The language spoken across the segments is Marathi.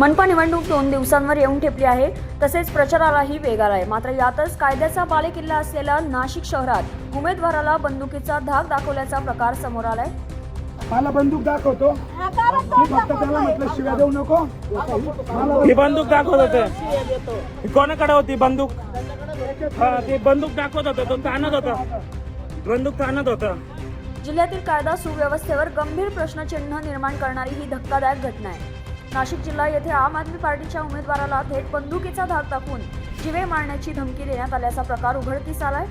मनपा निवडणूक दोन दिवसांवर येऊन ठेपली आहे. तसेच प्रचारालाही वेग आलाय. मात्र यातच कायद्याचा बालेकिल्ला असलेल्या नाशिक शहरात उमेदवाराला बंदुकीचा धाक दाखवल्याचा प्रकार समोर आलाय. मला बंदूक दाखवतो. मी फक्त त्याला म्हटलं शिव्या देऊ नको. मला ही बंदूक दाखवत होते. कोणाकडे होती बंदूक? हा ते बंदूक दाखवत होता. तो ताणत होता. बंदूक ताणत होता. जिल्ह्यातील कायदा सुव्यवस्थेवर गंभीर प्रश्नचिन्ह निर्माण करणारी ही धक्कादायक घटना आहे. नाशिक जिल्हा येथे आम आदमी पार्टीच्या उमेदवाराला थेट बंदुकीचा धाक दाखवून जिवे मारण्याची धमकी देण्यात आल्याचा प्रकार उघडकीस आलाय.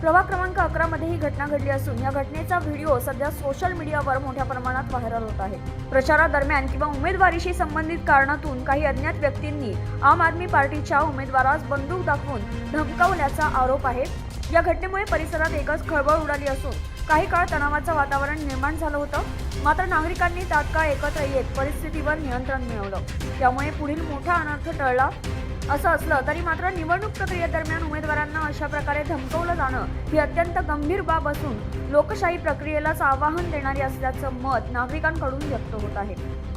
प्रभाग क्रमांक अकरा मध्ये ही घटना घडली असून या घटनेचा व्हिडिओ सध्या सोशल मीडियावर मोठ्या प्रमाणात व्हायरल होत आहे. प्रचारादरम्यान किंवा उमेदवारीशी संबंधित कारणातून काही अज्ञात व्यक्तींनी आम आदमी पार्टीच्या उमेदवारास बंदूक दाखवून धमकावल्याचा आरोप आहे. या घटनेमुळे परिसरात एकच खळबळ उडाली असून काही काळ तणावाचं वातावरण निर्माण झालं होतं. मात्र नागरिकांनी तात्काळ एकत्र येत परिस्थितीवर नियंत्रण मिळवलं. त्यामुळे पुढील मोठा अनर्थ टळला असं असलं तरी मात्र निवडणूक प्रक्रियेदरम्यान उमेदवारांना अशा प्रकारे धमकवलं जाणं ही अत्यंत गंभीर बाब असून लोकशाही प्रक्रियेलाच आवाहन देणारी असल्याचं मत नागरिकांकडून व्यक्त होत आहे.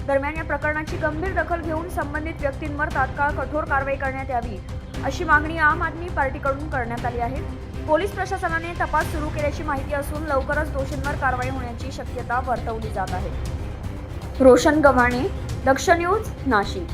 दरम्यान या प्रकरणाची गंभीर दखल घेऊन संबंधित व्यक्तींवर तात्काळ कठोर कारवाई करण्यात यावी अशी मागणी आम आदमी पार्टीकडून करण्यात आली आहे. पोलीस प्रशासनाने तपास सुरू केल्याची माहिती असून लवकरच दोषींवर कारवाई होण्याची शक्यता वर्तवली जात आहे. रोशन गव्हाणे दक्ष न्यूज नाशिक.